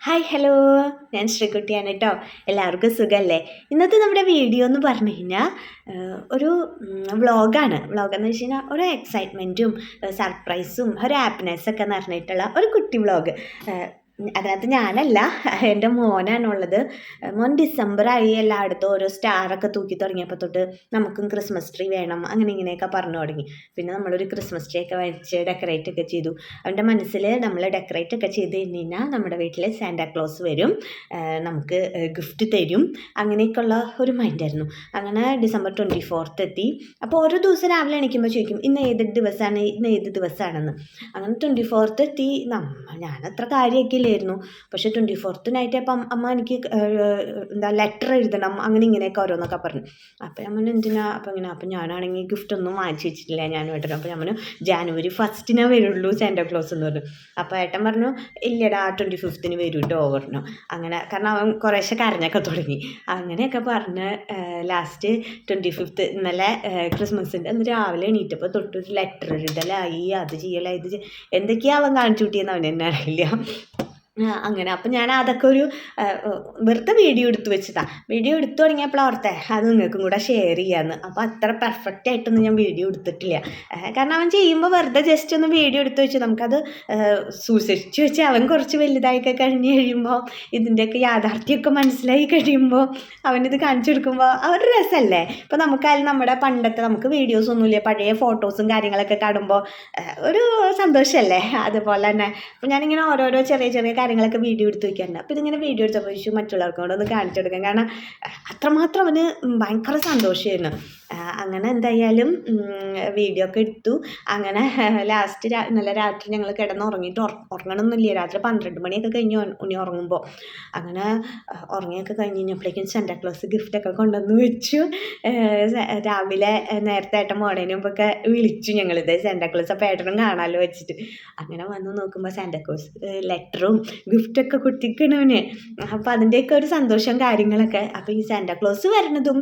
Hi hello ഞാൻ ശ്രീകുട്ടിയാണ് കേട്ടോ എല്ലാവർക്കും സുഖമല്ലേ ഇന്നത്തെ നമ്മുടെ വീഡിയോ എന്ന് പറഞ്ഞു കഴിഞ്ഞാൽ ഒരു വ്ളോഗാണ് വ്ളോഗ് എന്ന് വെച്ച് കഴിഞ്ഞാൽ ഒരു എക്സൈറ്റ്മെന്റും സർപ്രൈസും ഒരു ഹാപ്പിനെസ്സൊക്കെ നിറഞ്ഞിട്ടുള്ള ഒരു കുട്ടി വ്ളോഗ് അതിനകത്ത് ഞാനല്ല എന്റെ മോനാണുള്ളത്. മോൻ ഡിസംബറായി എല്ലായിടത്തും ഓരോ സ്റ്റാറൊക്കെ തൂക്കി തുടങ്ങിയപ്പോൾ തൊട്ട് നമുക്കും ക്രിസ്മസ് ട്രീ വേണം അങ്ങനെ ഇങ്ങനെയൊക്കെ പറഞ്ഞു തുടങ്ങി. പിന്നെ നമ്മളൊരു ക്രിസ്മസ് ട്രീ ഒക്കെ വെച്ച് ഡെക്കറേറ്റ് ഒക്കെ ചെയ്തു. അവന്റെ മനസ്സിൽ നമ്മൾ ഡെക്കറേറ്റ് ഒക്കെ ചെയ്ത് കഴിഞ്ഞ് കഴിഞ്ഞാൽ നമ്മുടെ വീട്ടിൽ സാന്റാക്ലോസ് വരും. നമുക്ക് ഗിഫ്റ്റ് തരും. അങ്ങനെയൊക്കെയുള്ള ഒരു മൈൻഡായിരുന്നു അങ്ങനെ ഡിസംബർ ട്വന്റി ഫോർത്ത് എത്തി. അപ്പോൾ ഓരോ ദിവസം രാവിലെ എണീക്കുമ്പോൾ ചോദിക്കും ഇന്ന് ഏത് ദിവസമാണ് ഇന്ന് ഏത് ദിവസമാണെന്ന് അങ്ങനെ ട്വന്റി ഫോർത്ത് എത്തി. നമ്മ ഞാനത്ര അത്ര കാര്യമാക്കിയില്ലായിരുന്നു പക്ഷേ ട്വന്റി ഫോർത്ത് നൈറ്റ് അപ്പം അമ്മ എനിക്ക് എന്താ ലെറ്റർ എഴുതണം അങ്ങനെ ഇങ്ങനെയൊക്കെ ഓരോന്നൊക്കെ പറഞ്ഞു. അപ്പം പറഞ്ഞു എന്തിനാ? അപ്പം ഇങ്ങനെ അപ്പം ഞാനാണെങ്കിൽ ഗിഫ്റ്റ് ഒന്നും വാങ്ങിച്ചു വെച്ചിട്ടില്ല ഞാൻ ഏട്ടനും അപ്പം ഞാൻ ജാനുവരി ഫസ്റ്റിനേ വരുള്ളൂ സാന്റാ ക്ലോസ് എന്ന് പറഞ്ഞു. അപ്പോൾ ഏട്ടൻ പറഞ്ഞു ഇല്ലടാ ട്വന്റി ഫിഫ്ത്തിന് വരും കേട്ടോ പറഞ്ഞു. അങ്ങനെ കാരണം അവൻ കുറേശ്ശെ കരഞ്ഞൊക്കെ തുടങ്ങി. അങ്ങനെയൊക്കെ പറഞ്ഞ് ലാസ്റ്റ് ട്വന്റി ഫിഫ്ത്ത് ഇന്നലെ ക്രിസ്മസിന്റെ അന്ന് രാവിലെ എണീറ്റപ്പോൾ തൊട്ടൊരു ലെറ്റർ എഴുതലായി അത് ചെയ്യലായി ഇത് എന്തൊക്കെയാണ് അവൻ കാണിച്ചു കൂട്ടിയെന്ന് അവൻ തന്നെ അറിയില്ല. അങ്ങനെ. അപ്പം ഞാൻ അതൊക്കെ ഒരു വെറുതെ വീഡിയോ എടുത്ത് വെച്ചതാ. വീഡിയോ എടുത്തു തുടങ്ങിയപ്പോൾ ഓർത്തെ അത് നിങ്ങൾക്കും കൂടെ ഷെയർ ചെയ്യാമെന്ന് അപ്പോൾ അത്ര പെർഫെക്റ്റ് ആയിട്ടൊന്നും ഞാൻ വീഡിയോ എടുത്തിട്ടില്ല. കാരണം അവൻ ചെയ്യുമ്പോൾ വെറുതെ ജസ്റ്റ് ഒന്ന് വീഡിയോ എടുത്ത് വെച്ച് നമുക്കത് സൂക്ഷിച്ച് വെച്ച് അവൻ കുറച്ച് വലുതായൊക്കെ കഴിഞ്ഞ് കഴിയുമ്പോൾ ഇതിന്റെയൊക്കെ യാഥാർത്ഥ്യമൊക്കെ മനസ്സിലായി കഴിയുമ്പോൾ അവനിത് കാണിച്ചു കൊടുക്കുമ്പോൾ അവർ രസമല്ലേ ഇപ്പോൾ നമുക്കായാലും നമ്മുടെ പണ്ടത്തെ നമുക്ക് വീഡിയോസ് ഒന്നുമില്ല പഴയ ഫോട്ടോസും കാര്യങ്ങളൊക്കെ കാണുമ്പോൾ ഒരു സന്തോഷമല്ലേ അതുപോലെ തന്നെ. അപ്പം ഞാനിങ്ങനെ ഓരോരോ ചെറിയ ചെറിയ കാര്യങ്ങളൊക്കെ വീഡിയോ എടുത്ത് വയ്ക്കാറുണ്ട് അപ്പോൾ ഇതിങ്ങനെ വീഡിയോ എടുത്തപ്പോൾ മറ്റുള്ളവർക്കും കൂടെ ഒന്ന് കാണിച്ചു കൊടുക്കാം. കാരണം അത്രമാത്രം അവന് ഭയങ്കര സന്തോഷമായിരുന്നു അങ്ങനെ എന്തായാലും വീഡിയോ ഒക്കെ എടുത്തു. അങ്ങനെ ലാസ്റ്റ് രാ നല്ല രാത്രി ഞങ്ങൾ കിടന്ന് ഉറങ്ങിയിട്ട് ഉറങ്ങണമെന്നില്ല രാത്രി പന്ത്രണ്ട് മണിയൊക്കെ കഴിഞ്ഞു ഉണി ഉറങ്ങുമ്പോൾ അങ്ങനെ ഉറങ്ങിയൊക്കെ കഴിഞ്ഞ് കഴിഞ്ഞപ്പോഴേക്കും ക്ലോസ് ഗിഫ്റ്റൊക്കെ കൊണ്ടുവന്ന് വെച്ചു. രാവിലെ നേരത്തെ ഏട്ടൻ മോണേനും ഒക്കെ വിളിച്ചു ഞങ്ങളിത് സെന്റാ ക്ലോസ് അപ്പോൾ ഏട്ടനും കാണാമല്ലോ വെച്ചിട്ട്. അങ്ങനെ വന്ന് നോക്കുമ്പോൾ സാന്റാ ക്ലോസ് ലെറ്ററും ഗിഫ്റ്റൊക്കെ കുട്ടിക്കണവന് അപ്പോൾ അതിന്റെയൊക്കെ ഒരു സന്തോഷം കാര്യങ്ങളൊക്കെ. അപ്പോൾ ഈ സാന്റാ ക്ലോസ് വരണതും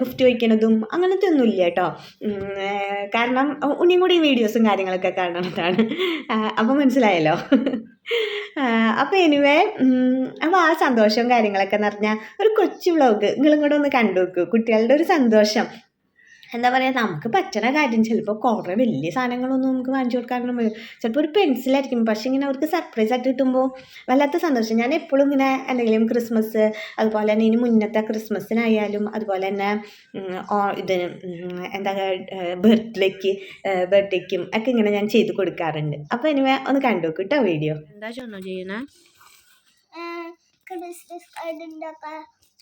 ഗിഫ്റ്റ് വയ്ക്കണതും അങ്ങനത്തെ ഒന്നും ഇല്ല കേട്ടോ കാരണം ഉണ്ണിയും കൂടി വീഡിയോസും കാര്യങ്ങളൊക്കെ കാണണതാണ് അപ്പോൾ മനസ്സിലായല്ലോ. അപ്പോൾ എനിവേ അപ്പോൾ ആ സന്തോഷവും കാര്യങ്ങളൊക്കെ എന്ന് പറഞ്ഞാൽ ഒരു കൊച്ചു വ്ളോഗ് നിങ്ങളും കൂടെ ഒന്ന് കണ്ടു നോക്കൂ കുട്ടികളുടെ ഒരു സന്തോഷം. എന്താ പറയുക നമുക്ക് പറ്റണ കാര്യം ചിലപ്പോൾ കുറേ വലിയ സാധനങ്ങളൊന്നും നമുക്ക് വാങ്ങിച്ചു കൊടുക്കാനൊന്നും ചിലപ്പോൾ ഒരു പെൻസിലായിരിക്കും പക്ഷേ ഇങ്ങനെ അവർക്ക് സർപ്രൈസ് ആയിട്ട് കിട്ടുമ്പോൾ വല്ലാത്ത സന്തോഷം. ഞാൻ എപ്പോഴും ഇങ്ങനെ എന്തെങ്കിലും ക്രിസ്മസ് അതുപോലെ തന്നെ ഇനി മുന്നത്തെ ക്രിസ്മസിനായാലും അതുപോലെ തന്നെ ഇത് എന്താ ബർത്ത്ഡേക്ക് ബർത്ത്ഡേക്കും ഒക്കെ ഇങ്ങനെ ഞാൻ ചെയ്ത് കൊടുക്കാറുണ്ട്. അപ്പോൾ ഇനി ഒന്ന് കണ്ടു കേട്ടോ വീഡിയോ എന്താ ചെയ്യുന്നത് ചെയ്യണേ? ക്രിസ്മസ് കാർഡ്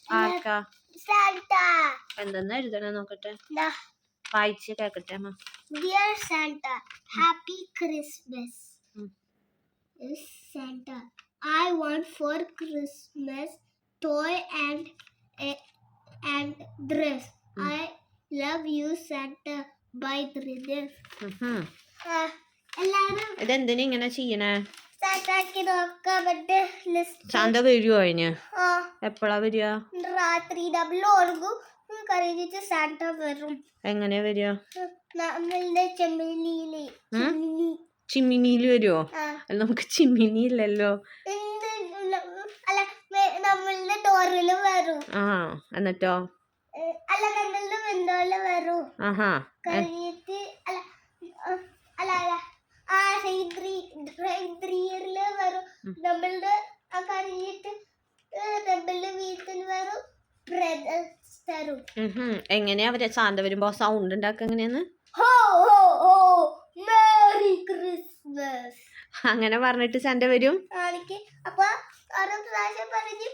ആർക്കാ? സാന്താ എന്താ എഴുതണേ നോക്കട്ടെ? വായിച്ച് കേക്കട്ടെ അമ്മ. Dear Santa happy Christmas Santa I want for Christmas toy and and dress I love you Santa bye dress എല്ലാരും ഇതെന്തിനാ ഇങ്ങനെ ചെയ്യണേ? ശാന്ത വരുമോ അതിന്? എപ്പോഴാ വരിക? രാത്രി ഉറങ്ങും. സാന്റ വരും എങ്ങനെയാ വരിക? നമ്മളുടെ ചിമ്മിനിയിൽ വരുമോ അല്ല നമുക്ക് ചിമ്മിനി ഇല്ലല്ലോ അല്ല നമ്മളുടെ ഡോറിലും വരും. ആ എന്നിട്ടോ? അല്ല നമ്മളുടെ വിൻഡോയിൽ വരും. ആഹാ. കഴിഞ്ഞിട്ട് അല്ല അല്ല. വരും. നമ്മളുടെ ആ കഴിഞ്ഞിട്ട് ഏ, നമ്മളുടെ വീട്ടിൽ വരും. ബ്രദേഴ്സ് തരും. ഉഹും. എങ്ങനെയാ അവർ? ശാന്ത വരുമ്പോ സൗണ്ട് ഉണ്ടാക്കുക എങ്ങനെയാന്ന്? ഹോ ഹോ ഹോ. മേരി ക്രിസ്മസ് അങ്ങനെ പറഞ്ഞിട്ട് ശാന്ത വരും. അപ്പൊ ഓരോ പ്രാവശ്യം പറഞ്ഞു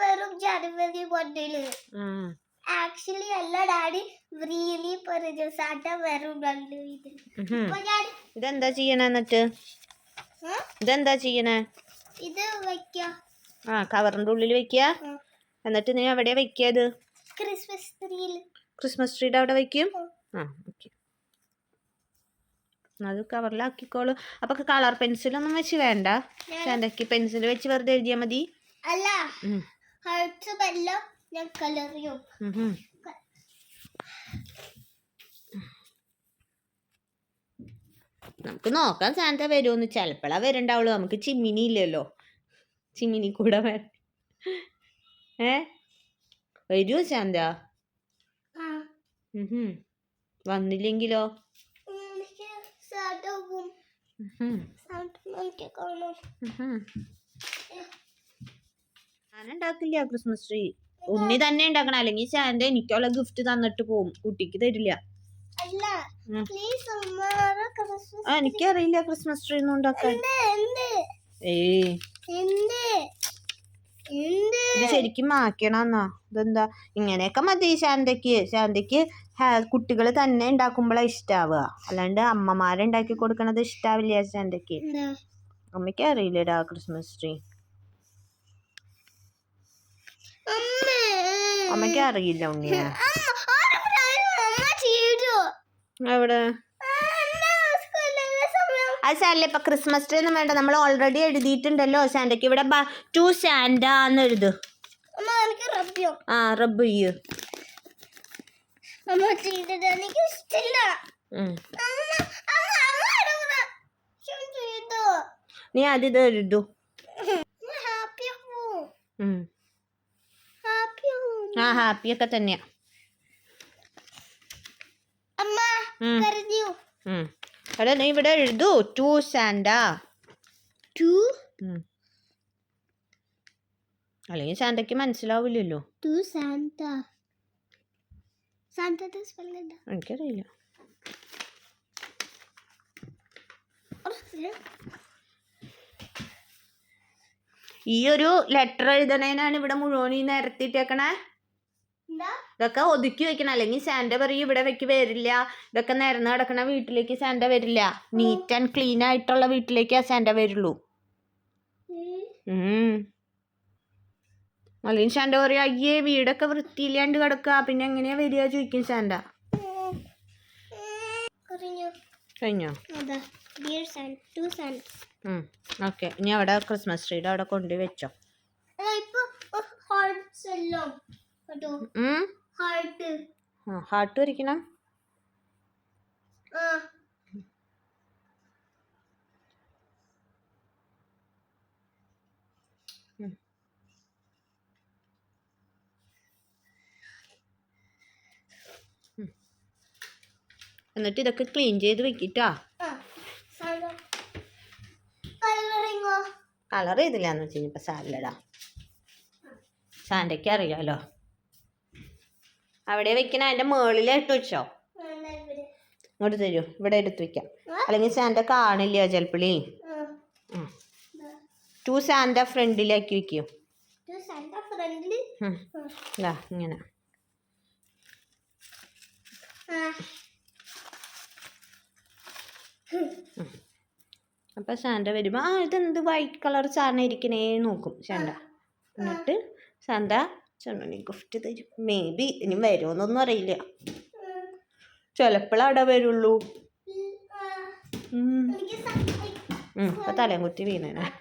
വരും ജനുവരി ഒന്നിൽ ആ. ആക്ച്വലി അല്ല ഡാഡി റിയലി സാട്ട വെറും ഇതെന്താ ചെയ്യണേ എന്നിട്ട്? ഇതെന്താ ചെയ്യണേ? ഇത് വെക്ക. ആ കവറിന്റെ ഉള്ളിൽ വെക്കുക എന്നിട്ട് നീ അവിടെ വെക്കിയത് ക്രിസ്മസ് ട്രീയിൽ ക്രിസ്മസ് ട്രീയുടെ അവിടെ വെക്കും? ആ. ഓക്കെ അത് കവറിലാക്കിക്കോളൂ. അപ്പൊ കളർ പെൻസിലൊന്നും വെച്ച് വേണ്ട. പെൻസിൽ വെച്ച് വെറുതെ എഴുതിയാൽ മതി. അല്ല ഞാൻ ഉഹും. നമുക്ക് നോക്കാം സാന്ത വരുമെന്ന് ചിലപ്പോഴാ വരണ്ടാവുള്ളൂ. നമുക്ക് ചിമ്മിനി ഇല്ലല്ലോ. ചിമ്മിനി കൂടെ വര. ഏ? വരുമോ ശാന്ത. വന്നില്ലെങ്കിലോ. ഞാനുണ്ടാക്കില്ല ക്രിസ്മസ് ട്രീ. ഉണ്ണി തന്നെ ഉണ്ടാക്കണം. അല്ലെങ്കിൽ ശാന്ത എനിക്കുള്ള ഗിഫ്റ്റ് തന്നിട്ട് പോകും കുട്ടിക്ക് തരില്ല. എനിക്കറിയില്ല ക്രിസ്മസ് ട്രീ ഒന്നും ഉണ്ടാക്കാൻ. ഇത് ശരിക്കും മാക്കണമെന്നാ ഇതെന്താ? ഇങ്ങനെയൊക്കെ മതി ശാന്തയ്ക്ക്. ശാന്തയ്ക്ക് കുട്ടികൾ തന്നെ ഉണ്ടാക്കുമ്പോഴാണ് ഇഷ്ടാവുക. അല്ലാണ്ട് അമ്മമാരുണ്ടാക്കി കൊടുക്കണത് ഇഷ്ടാവില്ല ശാന്തയ്ക്ക്. അമ്മയ്ക്ക് അറിയില്ലടാ ക്രിസ്മസ് ട്രീ അമ്മയ്ക്ക് അറിയില്ല ഉണ്ണിയ. എവിടെ? അത് സാരല്ല ഇപ്പൊ ക്രിസ്മസ് ട്രീ ഒന്നും വേണ്ട. നമ്മൾ ഓൾറെഡി എഴുതിയിട്ടുണ്ടല്ലോ സാന്റയ്ക്ക്. ഇവിടെ ടു സാന്റ എന്ന് എഴുതു. ആ റബ്ബ് ചെയ്യ് നീ ആദ്യം ഇത് എഴുതു. ഹാപ്പി ആ ഹാപ്പിയൊക്കെ തന്നെയാ. എടാ നീ ഇവിടെ എഴുതു. To Santa to? അല്ലെങ്കിൽ സാൻഡയ്ക്ക് മനസ്സിലാവില്ലല്ലോ. ടു സാന്ത സാന്തയുടെ സ്പെല്ലിംഗ് എന്താ എനിക്കറിയില്ല. ഈ ഒരു ലെറ്റർ എഴുതണേനാണ് ഇവിടെ മുഴുവൻ ഈ നിരത്തിയിട്ടേക്കണേ ഇതൊക്കെ ഒതുക്കി വെക്കണം. അല്ലെങ്കിൽ സാൻഡ പറയും ഇവിടെ വെക്ക് വരില്ല. ഇതൊക്കെ നിരന്ന് കിടക്കണ വീട്ടിലേക്ക് സാൻഡ വരില്ല. നീറ്റ് ആൻഡ് ക്ലീൻ ആയിട്ടുള്ള വീട്ടിലേക്ക് ആ സാൻഡ വരുള്ളൂ. അല്ലെങ്കിൽ സാൻഡ പറയും അയ്യേ വീടൊക്കെ വൃത്തിയില്ലാണ്ട് കിടക്കുക പിന്നെ എങ്ങനെയാ വരിക? ചോദിക്കും കഴിഞ്ഞോ? സാൻ ഓക്കെ. ഇനി അവിടെ ക്രിസ്മസ് ട്രീയുടെ അവിടെ കൊണ്ടുപോയി വെച്ചോ. ഹാർട്ട്? വരയ്ക്കണം. എന്നിട്ട് ഇതൊക്കെ ക്ലീൻ ചെയ്ത് വെക്കിട്ടാ. കളർ ചെയ്തില്ല എന്ന് വെച്ച് കഴിഞ്ഞപ്പോൾ സാരില്ലടാ സാൻഡയ്ക്ക് അറിയാലോ. അവിടെ വെക്കണ അതിന്റെ മുകളിൽ ഇട്ട് വെച്ചോ. ഇങ്ങോട്ട് തരൂ. ഇവിടെ എടുത്ത് വെക്കാം. അല്ലെങ്കിൽ സാന്റ കാണില്ല ചിലപ്പളി? ആ ടു സാന്റ ഫ്രണ്ടിലാക്കി വെക്കൂ. ഇങ്ങനെ. അപ്പൊ സാൻഡ വരുമ്പോൾ ആ ഇതെന്ത് വൈറ്റ് കളർ സാധനം ഇരിക്കണേ നോക്കും സാൻഡ. എന്നിട്ട് സാൻഡ ചെണ്ണി ഗിഫ്റ്റ് തരും. മേ ബി ഇനി വരുമെന്നൊന്നും അറിയില്ല. ചിലപ്പോഴവിടെ വരുള്ളൂ. എനിക്ക് സ- ഉം, ഇപ്പൊ തലയും കുത്തി വീണേനെ.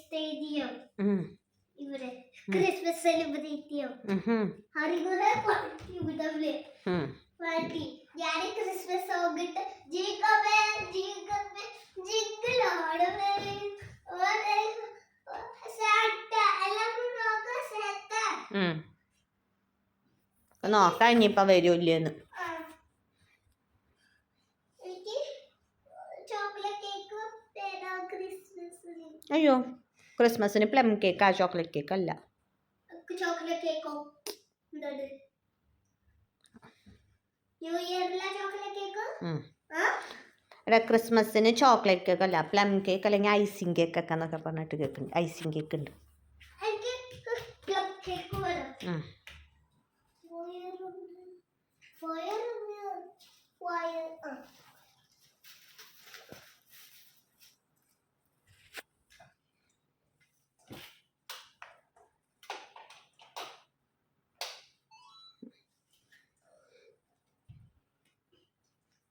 സ്റ്റേഡിയം ഇവിടെ. ചെയ്യും. ഉം, ഉം, അറിയുന്നത് ഇവിടെ ഉം. പാർട്ടി ഞാൻ ക്രിസ്മസ് സോങ് ഇട്ട് ജീക്കബേ ജീക്കബേ ജിങ്കിലോടവേ ഓരേ സാറ്റ എല്ലാം നോക്ക സാറ്റ നോക്കാം ഇനിയിപ്പോ വരൂല്ലേന്ന്. അയ്യോ ക്രിസ്മസിന് പ്ലം കേക്ക് ചോക്ലേറ്റ് കേക്ക് അല്ല ചോക്ലേറ്റ് കേക്കോ? എന്താണ് ന്യൂ ഇയറിലെ ചോക്ലേറ്റ് കേക്ക്? എടാ ക്രിസ്മസിന് ചോക്ലേറ്റ് കേക്ക് അല്ല പ്ലം കേക്ക് അല്ലെങ്കിൽ ഐസിങ് കേക്ക് ഒക്കെ എന്നൊക്കെ പറഞ്ഞിട്ട് കേക്ക് ഉണ്ട്. ഐസിങ് കേക്ക് ഉണ്ട്. ഫയർ ഫയർ ആ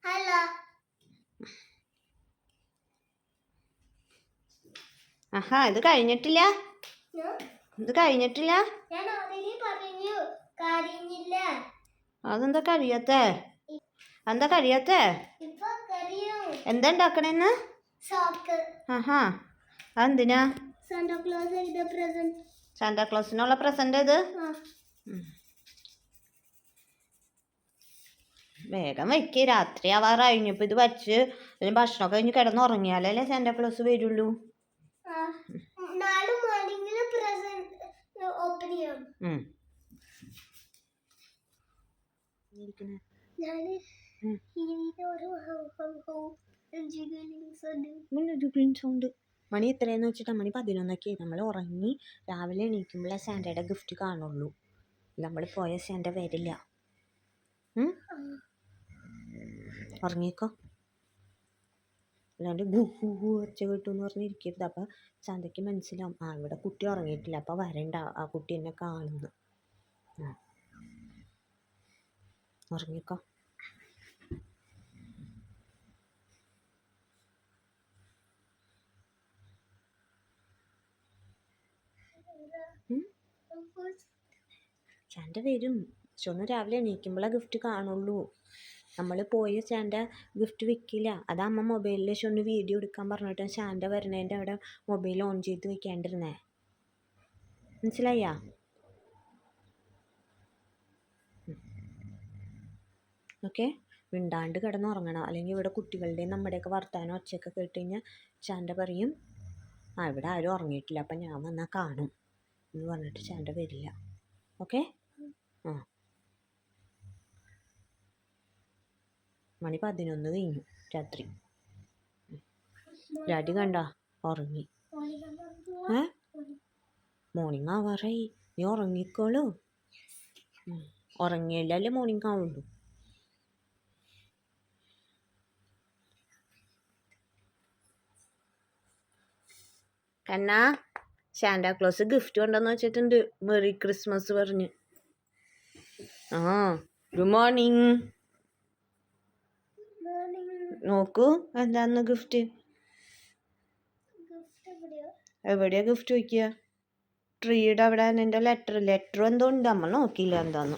ഹലോ ആഹാ ഇത് കഴിഞ്ഞിട്ടില്ല? ഇത് കഴിഞ്ഞിട്ടില്ല? അതെന്താ കഴിയാത്തേ എന്താ കഴിയാത്തേ എന്താ ഉണ്ടാക്കണേന്ന്? ആഹാ അതെന്തിനാ? സാന്താക്ലോസിനുള്ള പ്രസന്റ് ഇത് വേഗം വയ്ക്ക് രാത്രി ആവാറായി. ഇനിയിപ്പോൾ ഇത് വച്ച് ഭക്ഷണമൊക്കെ കഴിഞ്ഞ് കിടന്നുറങ്ങിയാലല്ലേ സാന്താക്ലോസ് വരുള്ളൂ. സൗണ്ട് മണി എത്രയെന്ന് വെച്ചിട്ടാ? മണി പതിനൊന്നൊക്കെ. നമ്മൾ ഉറങ്ങി രാവിലെ എണീക്കുമ്പോഴേ സാൻഡയുടെ ഗിഫ്റ്റ് കാണുള്ളൂ. നമ്മൾ പോയ സാൻഡ വരില്ല. ഉറങ്ങിക്കോ. അല്ലാണ്ട് ഗു ഹു ഹു ഒച്ച എന്ന് പറഞ്ഞിരിക്കരുത്. അപ്പോൾ ചന്തയ്ക്ക് മനസ്സിലാവും ആ ഇവിടെ കുട്ടി ഉറങ്ങിയിട്ടില്ല അപ്പോൾ വരണ്ട ആ കുട്ടി എന്നെ കാണുന്നു. ഉറങ്ങിക്കോ. ചാന്റെ വരും. ചൊന്ന് രാവിലെ എണീക്കുമ്പോഴാണ് ഗിഫ്റ്റ് കാണുള്ളൂ. നമ്മൾ പോയ സാന്റ ഗിഫ്റ്റ് വെക്കില്ല. അത് അമ്മ മൊബൈലിൽ വെച്ച് ഒന്ന് വീഡിയോ എടുക്കാൻ പറഞ്ഞിട്ട് സാന്റ വരണേന്റെ അവിടെ മൊബൈൽ ഓൺ ചെയ്ത് വെക്കാണ്ടിരുന്നേ മനസ്സിലായാ? ഓക്കെ? മിണ്ടാണ്ട് കിടന്നുറങ്ങണം അല്ലെങ്കിൽ ഇവിടെ കുട്ടികളുടെയും നമ്മുടെയൊക്കെ വർത്താനം ഒച്ചയൊക്കെ കേട്ട് കഴിഞ്ഞാൽ ചാന്റെ പറയും ആ ഇവിടെ ആരും ഉറങ്ങിയിട്ടില്ല. അപ്പം ഞാൻ വന്നാൽ കാണും. എന്ന് പറഞ്ഞിട്ട് ചാന്റെ വരില്ല. ഓക്കെ? ആ. മണി പതിനൊന്ന് കഴിഞ്ഞു രാത്രി. ഡാഡി കണ്ട ഉറങ്ങി. ഏ? മോർണിംഗ് ആവാറായി നീ ഉറങ്ങിക്കോളൂ. ഉറങ്ങിയല്ലേ മോർണിംഗ് ആവുള്ളൂ. കണ്ണാ സാന്റാക്ലോസ് ഗിഫ്റ്റ് കൊണ്ടെന്ന് വെച്ചിട്ടുണ്ട്. മെറി ക്രിസ്മസ് പറഞ്ഞ്. ആ ഗുഡ് മോർണിംഗ് നോക്കൂ. എന്താന്ന് ഗിഫ്റ്റ് എവിടെയോ? ഗിഫ്റ്റ് വയ്ക്കുക ട്രീയുടെ അവിടെ എന്റെ ലെറ്റർ ലെറ്റർ എന്തോ ഉണ്ട് നമ്മൾ നോക്കിയില്ല എന്താന്ന്.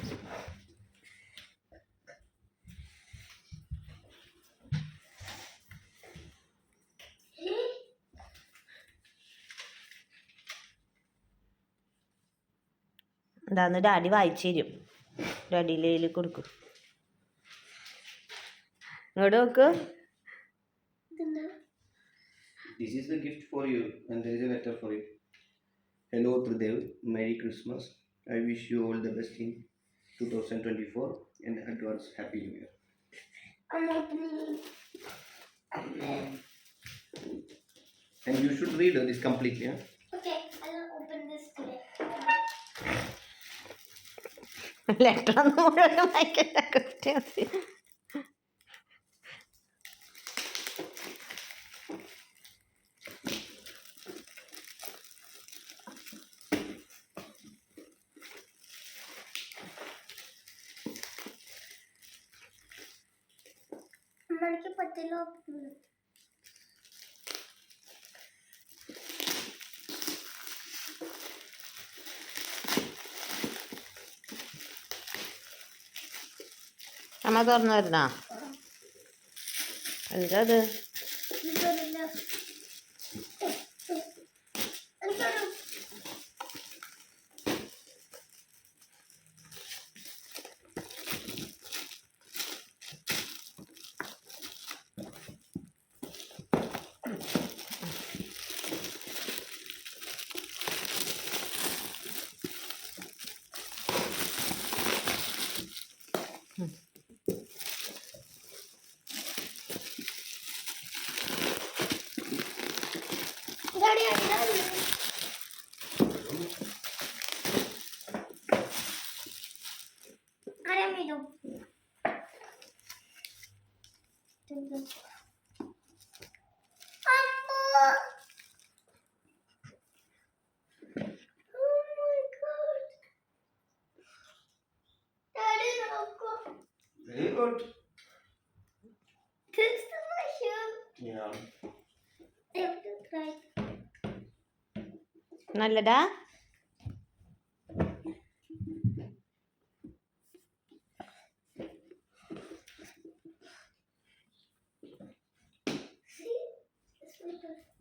എന്താന്ന് ഡാഡി വായിച്ചു തരും. ഡാഡിയിലെ കൊടുക്കും. ഇങ്ങോട്ട് നോക്ക്. This is the gift for you, and there is a letter for you. Hello, Tridev. Merry Christmas. I wish you all the best in 2024 and advance Happy New Year. I'm opening And you should read this completely. Yeah? Okay, I'll open this today. Letter ഒന്നും മുഴുവൻ വായിക്കണ്ട gift మనకి పత్తిలో അമ്മ തുറന്നു വരുന്നാ എന്താ അത് Very good. Cooks my shoe. Yeah. നല്ലടാ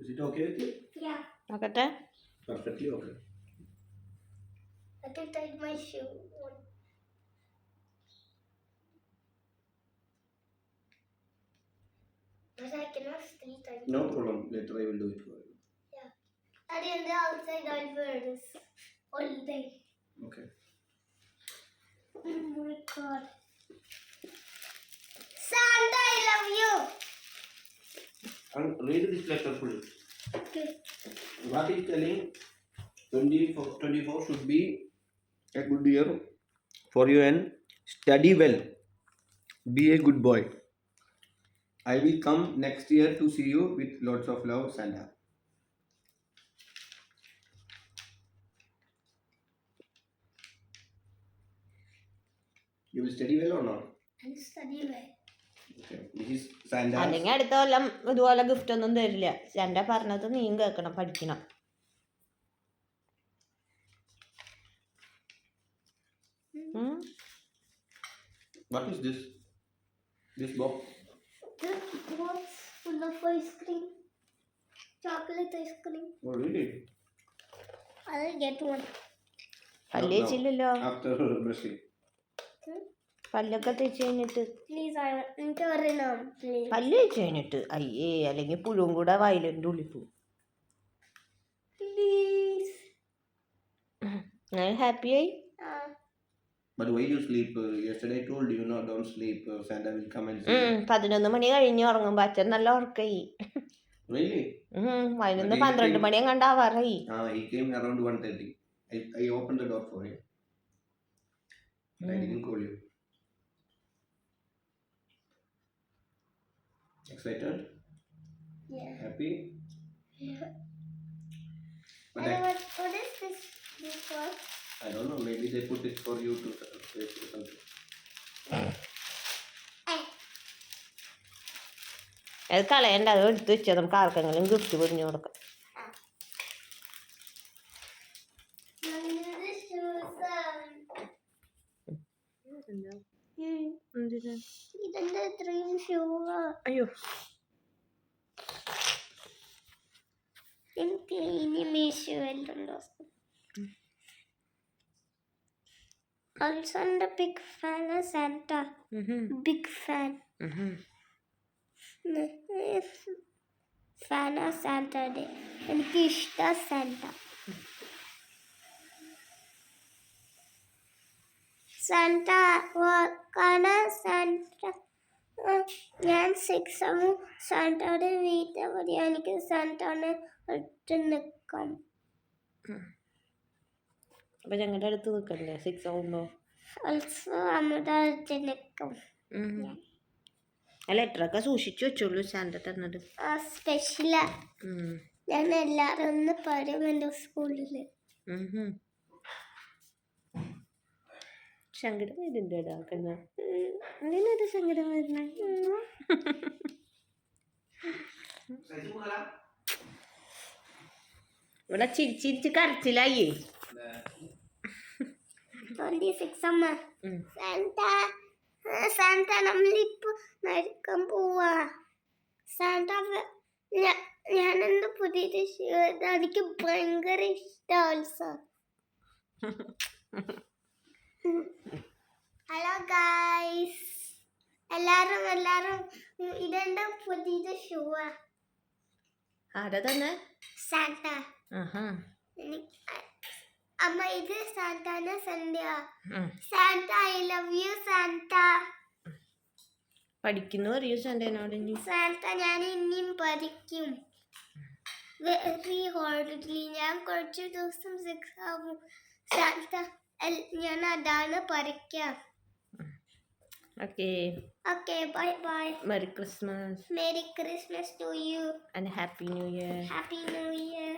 Is it okay Yeah. you? Yeah. നോക്കട്ടെ Perfectly okay. I can take my shoe. But I cannot still tie. No problem. Later I will do it for you. Yeah. And in the outside I'll wear this all day. Okay. Oh my god. Santa, I love you. And read this letter fully. Okay. What is telling 24, 24 should be a good year for you and study well. Be a good boy. I will come next year to see you with lots of love, Santa. You will study well or not? And study well. Okay. This is Santa. അല്ലെങ്കിൽ അടുത്ത കൊല്ലം ഇതുപോലെ gift ഒന്നും തരില്ല Santa പറഞ്ഞത് നീയും കേൾക്കണം പഠിക്കണം. What is this? This box? Of ice cream. Chocolate ice cream. Oh, really? I'll get one. പല്ല്. തേച്ചില്ലല്ലോ After brushing. Hmm? പല്ലൊക്കെ തേച്ച് കഴിഞ്ഞിട്ട് Please, I want to run please. പല്ല് തേച്ച് കഴിഞ്ഞിട്ട് അയ്യേ അല്ലെങ്കിൽ പുഴുവും കൂടെ വയലിന്റെ ഉള്ളിൽ പോകും Please. ഞാൻ ഹാപ്പിയായി പതിനൊന്ന് മണി കഴിഞ്ഞ് ഉറങ്ങുമ്പോൾ അച്ഛൻ നല്ല ഉറക്കായി പതിനൊന്ന് പന്ത്രണ്ട് came- മണിയും കണ്ടാവാറായി Ah, he came around 1.30. I, I opened the door for him. Mm. I Mm. didn't call you. Excited? yeah. Happy? yeah. But And I, what, what is this? This one? I don't know. Maybe they put it for you to celebrate or something. Eh. അത് കളയണ്ട അത് എടുത്ത് വെച്ചാൽ നമുക്ക് ആർക്കെങ്കിലും gift പൊതിഞ്ഞു കൊടുക്കാം um, അയ്യോ എനിക്ക് ഇനി മീശോ എല്ലാം Also, I'm the big fan of Santa. Big fan. Fan of സാന്റയുടെ എനിക്ക് ഇഷ്ടം സാന്റ സാന്റ വാക്കാണ് സാന്റ ആ, ഞാൻ സിക്സ് ആവും സാന്റയുടെ വീട്ടിൽ പറയാം എനിക്ക് സാന്റോനെ ഒറ്റ നിൽക്കാം. അപ്പൊ ഞങ്ങളുടെ അടുത്ത് നിൽക്കണ്ടേ സിക്സ് ആവുമ്പോ? അല്ല ലെറ്ററൊക്കെ സൂക്ഷിച്ചു വെച്ചോളൂ ശാന്ത തന്നത്. സ്പെഷ്യലാ. ഞാൻ എല്ലാരും ഒന്ന് പറയും എന്റെ സ്കൂളിൽ. സങ്കടം വരുന്നുണ്ട് അതിനൊരു സങ്കടം വരുന്ന ഇവിടെ ചിരിച്ചിരിച്ച് കരച്ചിലായി. ട്വന്റി സിക്സ് അമ്മ ആ, സാന്റ നമ്മളിപ്പോ നടക്കാൻ പോവാ. സാന്റ വ- ഞാ- ഞാനെന്റെ പുതിയൊരു ഷൂ എനിക്ക് ഭയങ്കര ഇഷ്ടം ഹലോ ഗായ്സ്. എല്ലാരും എല്ലാരും ഇതെന്റെ പുതിയ ഷൂവാ ആരാ തന്നെ എനിക്ക് അമ്മ ഇത് സാന്താന Sandhya. Santa I love you Santa. പഠിക്കുന്നു അറിയോ സാന്തനോട് ഇനി? സാന്ത ഞാൻ ഇനിയും പഠിക്കും. വെരി ഹോർഡ്ലി ഞാൻ കുറച്ച് ദിവസം സിക്സ് ആവും. സാന്ത ഞാൻ അതാണ് പഠിക്കാം. Okay okay bye bye merry Christmas Merry Christmas to you and happy new year happy new year